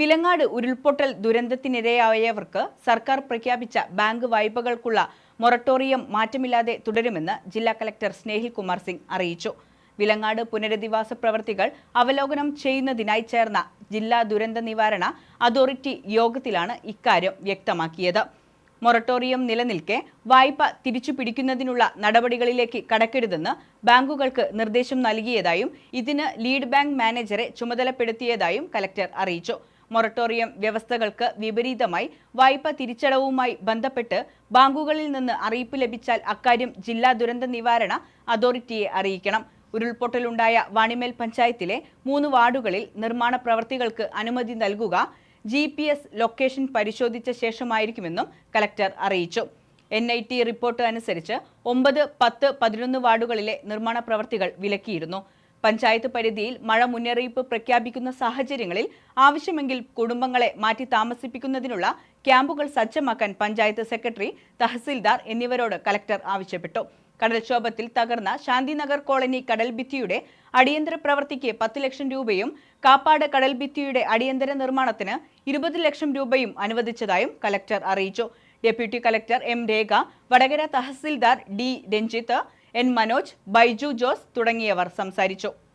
വിലങ്ങാട് ഉരുൾപൊട്ടൽ ദുരന്തത്തിനിരയായവർക്ക് സർക്കാർ പ്രഖ്യാപിച്ച ബാങ്ക് വായ്പകൾക്കുള്ള മൊറട്ടോറിയം മാറ്റമില്ലാതെ തുടരുമെന്ന് ജില്ലാ കലക്ടർ സ്നേഹിൽ കുമാർ സിംഗ് അറിയിച്ചു. വിലങ്ങാട് പുനരധിവാസ പ്രവർത്തികൾ അവലോകനം ചെയ്യുന്നതിനായി ചേർന്ന ജില്ലാ ദുരന്ത നിവാരണ അതോറിറ്റി യോഗത്തിലാണ് ഇക്കാര്യം വ്യക്തമാക്കിയത്. മൊറട്ടോറിയം നിലനിൽക്കെ വായ്പ തിരിച്ചു പിടിക്കുന്നതിനുള്ള നടപടികളിലേക്ക് കടക്കരുതെന്ന് ബാങ്കുകൾക്ക് നിർദ്ദേശം നൽകിയതായും ഇതിന് ലീഡ് ബാങ്ക് മാനേജറെ ചുമതലപ്പെടുത്തിയതായും കലക്ടർ അറിയിച്ചു. മൊറട്ടോറിയം വ്യവസ്ഥകൾക്ക് വിപരീതമായി വായ്പ തിരിച്ചടവുമായി ബന്ധപ്പെട്ട് ബാങ്കുകളിൽ നിന്ന് അറിയിപ്പ് ലഭിച്ചാൽ അക്കാര്യം ജില്ലാ ദുരന്ത നിവാരണ അതോറിറ്റിയെ അറിയിക്കണം. ഉരുൾപൊട്ടലുണ്ടായ വാണിമേൽ പഞ്ചായത്തിലെ മൂന്ന് വാർഡുകളിൽ നിർമ്മാണ പ്രവർത്തികൾക്ക് അനുമതി നൽകുക. ജി പി എസ് ലൊക്കേഷൻ പരിശോധിച്ച ശേഷമായിരിക്കുമെന്നും കലക്ടർ അറിയിച്ചു. എൻ ഐ ടി റിപ്പോർട്ട് അനുസരിച്ച് ഒമ്പത് പത്ത് പതിനൊന്ന് വാർഡുകളിലെ നിർമ്മാണ പ്രവർത്തികൾ വിലക്കിയിരുന്നു. പഞ്ചായത്ത് പരിധിയിൽ മഴ മുന്നറിയിപ്പ് പ്രഖ്യാപിക്കുന്ന സാഹചര്യങ്ങളിൽ ആവശ്യമെങ്കിൽ കുടുംബങ്ങളെ മാറ്റി താമസിപ്പിക്കുന്നതിനുള്ള ക്യാമ്പുകൾ സജ്ജമാക്കാൻ പഞ്ചായത്ത് സെക്രട്ടറി തഹസിൽദാർ എന്നിവരോട് കലക്ടർ ആവശ്യപ്പെട്ടു. കടൽക്ഷോഭത്തിൽ തകർന്ന ശാന്തിനഗർ കോളനി കടൽഭിത്തിയുടെ അടിയന്തര പ്രവൃത്തിക്ക് പത്ത് ലക്ഷം രൂപയും കാപ്പാട് കടൽഭിത്തിയുടെ അടിയന്തര നിർമ്മാണത്തിന് ഇരുപത് ലക്ഷം രൂപയും അനുവദിച്ചതായും കലക്ടർ അറിയിച്ചു. Deputy collector M Rekha Vadakara tahsildar D Ranjith N Manoj Baiju Jose തുടങ്ങിയവർ സംസാരിച്ചു.